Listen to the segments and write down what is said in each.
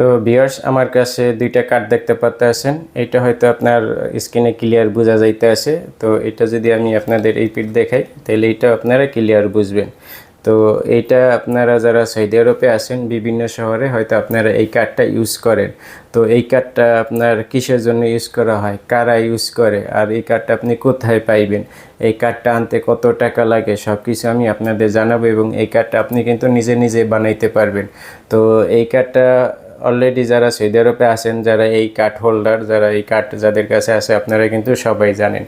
তো বিয়ার্স আমার কাছে দুইটা কার্ড দেখতে পাতে আছেন। এটা হয়তো আপনার স্ক্রিনে ক্লিয়ার বোঝা যাইতে আছে। তো এটা যদি আমি আপনাদের এই পিঠ দেখাই, তাহলে এটা আপনারা ক্লিয়ার বুঝবেন। তো এইটা আপনারা যারা সৌদি আরবে আছেন, বিভিন্ন শহরে হয়তো আপনারা এই কার্ডটা ইউজ করেন। তো এই কার্ডটা আপনার কিসের জন্য ইউজ করা হয়? কারা ইউজ করে? আর এই কার্ডটা আপনি কোথায় পাইবেন? এই কার্ডটা আনতে কত টাকা লাগে? সব কিছু আমি আপনাদের জানাব এবং এই কার্ডটা আপনি কিন্তু নিজে নিজে বানাইতে পারবেন। তো এই কার্ডটা অলরেডি যারা সৌদি আরবে আছেন, যারা এই কার্ড হোল্ডার যারা এই কার্ড যাদের কাছে আছে, আপনারা কিন্তু সবাই জানেন।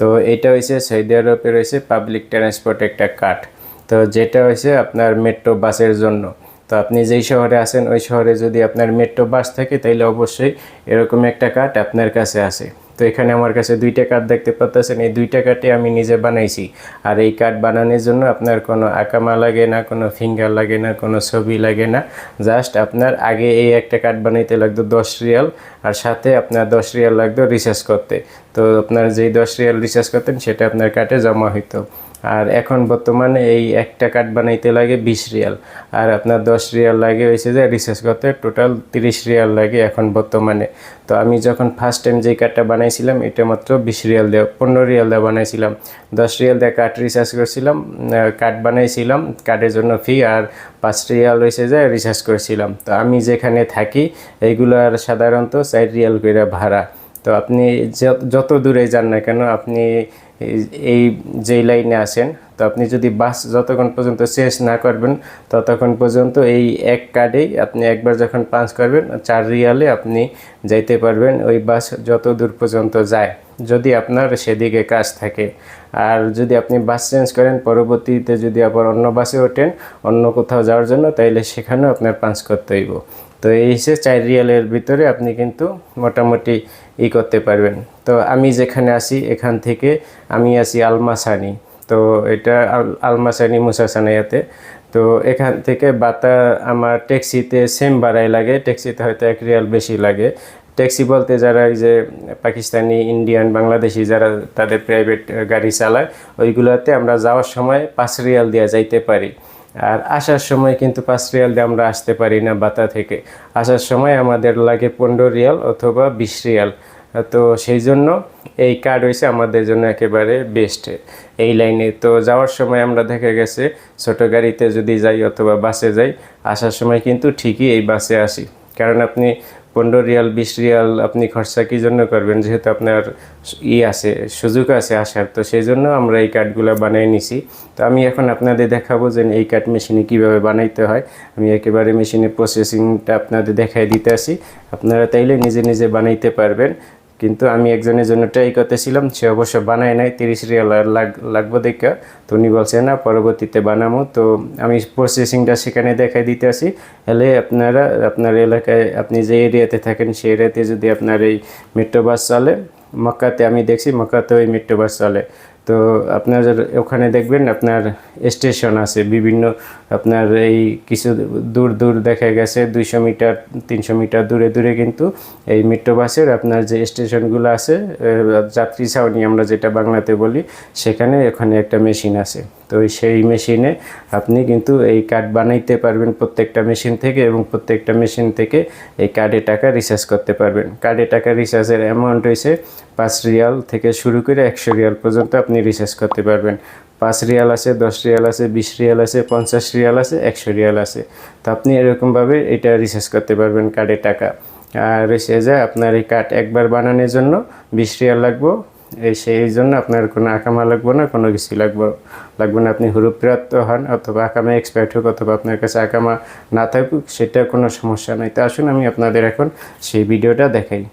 তো এটা হয়েছে সৌদি আরবে রয়েছে পাবলিক ট্রান্সপোর্ট একটা কার্ড তো যেটা হয়েছে আপনার মেট্রো বাসের জন্য। তো আপনি যেই শহরে আছেন, ওই শহরে যদি আপনার মেট্রো বাস থাকে, তাইলে অবশ্যই এরকম একটা কার্ড আপনার কাছে আছে। তো এখানে আমার কাছে দুইটা কার্ড দেখতে পাচ্ছেন এই দুইটা কার্ডে আমি নিজে বানাইছি। আর এই কার্ড বানানোর জন্য আপনার কোনো আকামা লাগে না, কোনো ফিঙ্গার লাগে না, কোনো ছবি লাগে না। জাস্ট আপনার আগে এই একটা কার্ড বানাইতে লাগতো দশ রিয়াল, আর সাথে আপনার দশ রিয়াল লাগতো রিচার্জ করতে। তো আপনার যেই দশ রিয়াল রিচার্জ করতেন, সেটা আপনার কার্ডে জমা হইতো। আর এখন বর্তমানে এই একটা কার্ড বানাইতে লাগে বিশ রিয়াল। আর আপনার দশ রিয়াল লাগে হয়েছে যে রিচার্জ করতে টোটাল তিরিশ রিয়াল লাগে এখন বর্তমানে। তো আমি যখন ফার্স্ট টাইম যেই কার্ডটা বানাইছিলাম, এটা মাত্র বিশ রিয়াল দেওয়া, পনেরো রিয়াল দেওয়া বানাইছিলাম। দশ রিয়াল দিয়ে কার্ড রিচার্জ করছিলাম কার্ড বানাইছিলাম কার্ডের জন্য ফি আর পাঁচ রিয়াল হয়েছে যে রিচার্জ করেছিলাম। তো আমি যেখানে থাকি এইগুলো আর সাধারণত চার রিয়াল করে ভাড়া। তো আপনি যত দূরে যান না কেন, আপনি এই যেই লাইনে আসেন তো আপনি যদি বাস যতক্ষণ পর্যন্ত শেষ না করবেন, ততক্ষণ পর্যন্ত এই এক কার্ডেই আপনি একবার যখন পাঞ্চ করবেন, চার রিয়ালে আপনি যাইতে পারবেন ওই বাস যত দূর পর্যন্ত যায়, যদি আপনার সেদিকে কাজ থাকে। আর যদি আপনি বাস চেঞ্জ করেন, পরবর্তীতে যদি আবার অন্য বাসে ওঠেন, অন্য কোথাও যাওয়ার জন্য, তাইলে সেখানেও আপনার পাঞ্চ করতে হইব। তো এই হিসেবে চার রিয়ালের ভিতরে আপনি কিন্তু মোটামুটি ই করতে পারবেন। তো আমি যেখানে আসি এখান থেকে আমি আসি আলমাসানি। তো এটা আলমাসানি মুসাসানাইয়াতে। তো এখান থেকে বাতা আমার ট্যাক্সিতে সেম ভাড়াই লাগে, ট্যাক্সিতে হয়তো এক রিয়াল বেশি লাগে। ট্যাক্সি বলতে যারা এই যে পাকিস্তানি, ইন্ডিয়ান, বাংলাদেশি যারা তাদের প্রাইভেট গাড়ি চালায়, ওইগুলোতে আমরা যাওয়ার সময় পাঁচ রিয়াল দিয়ে যাইতে পারি। আর আসার সময় কিন্তু পাঁচ রিয়াল দিয়ে আমরা আসতে পারি না বাতা থেকে। আসার সময় আমাদের লাগে পনেরো রিয়াল অথবা বিশ রিয়াল। তো সেই জন্য এই কার্ড হয়েছে আমাদের জন্য একেবারে বেস্ট এই লাইনে তো যাওয়ার সময় আমরা দেখা গেছে ছোট গাড়িতে যদি যাই অথবা বাসে যাই, আসার সময় কিন্তু ঠিকই এই বাসে আসি। কারণ আপনি পনেরো রিয়াল, বিশ রিয়াল আপনি খরচা কী জন্য করবেন? যেহেতু আপনার ই আছে, সুযোগ আছে আসার, তো সেই জন্য আমরা এই কার্ডগুলো বানিয়ে নিছি। তো আমি এখন আপনাদের দেখাবো যে এই কার্ড মেশিনে কীভাবে বানাইতে হয়। আমি একেবারে মেশিনে প্রসেসিংটা আপনাদের দেখাই দিতে আসি। আপনারা তাইলে নিজে নিজে বানাইতে পারবেন। কিন্তু আমি একজনের জন্য ট্রাই করতেছিলাম, সে অবশ্য বানায় নাই, তিরিশ রিয়াল লাগ, লাগবো দেখা। তো উনি বলছে, না, পরবর্তীতে বানাবো তো আমি প্রসেসিংটা সেখানে দেখাই দিতে আসি। হলে আপনারা, আপনার এলাকায় আপনি যে এরিয়াতে থাকেন সেই এরিয়াতে যদি আপনার এই মেট্রো বাস চলে, মক্কাতে আমি দেখছি মক্কাতে ওই মেট্রো বাস চলে। তো আপনার ওখানে দেখবেন আপনার স্টেশন আছে, বিভিন্ন আপনার এই কিছু দূর দূর দেখা গেছে, দুইশো মিটার, তিনশো মিটার দূরে দূরে কিন্তু এই মেট্রো বাসের আপনার যে স্টেশনগুলো আছে যাত্রী ছাউনি আমরা যেটা বাংলাতে বলি, সেখানে ওখানে একটা মেশিন আছে। তো সেই মেশিনে আপনি কিন্তু এই কার্ড বানাইতে পারবেন প্রত্যেকটা মেশিন থেকে এবং প্রত্যেকটা মেশিন থেকে এই কার্ডে টাকা রিচার্জ করতে পারবেন। কার্ডে টাকা রিচার্জের অ্যামাউন্ট হয়েছে পাঁচ রিয়াল থেকে শুরু করে একশো রিয়াল পর্যন্ত আপনি রিচার্জ করতে পারবেন। পাঁচ রিয়াল আছে, দশ রিয়াল আছে, বিশ রিয়াল আছে, পঞ্চাশ রিয়াল আছে, একশো রিয়াল আছে। তো আপনি এরকমভাবে এটা রিচার্জ করতে পারবেন কার্ডে টাকা। আর সে যায় আপনার এই কার্ড একবার বানানোর জন্য বিশ রিয়াল লাগবো সেই জন্য আপনার কোনো আকামা লাগবে না, কোনো কিছু লাগবে লাগবে না। আপনি হুরুপ্রাপ্ত হন অথবা আকামা এক্সপার্ট হোক অথবা আপনার কাছে আকামা না থাকুক, সেটা কোনো সমস্যা নাই। তো আসুন, আমি আপনাদের এখন সেই ভিডিওটা দেখাই।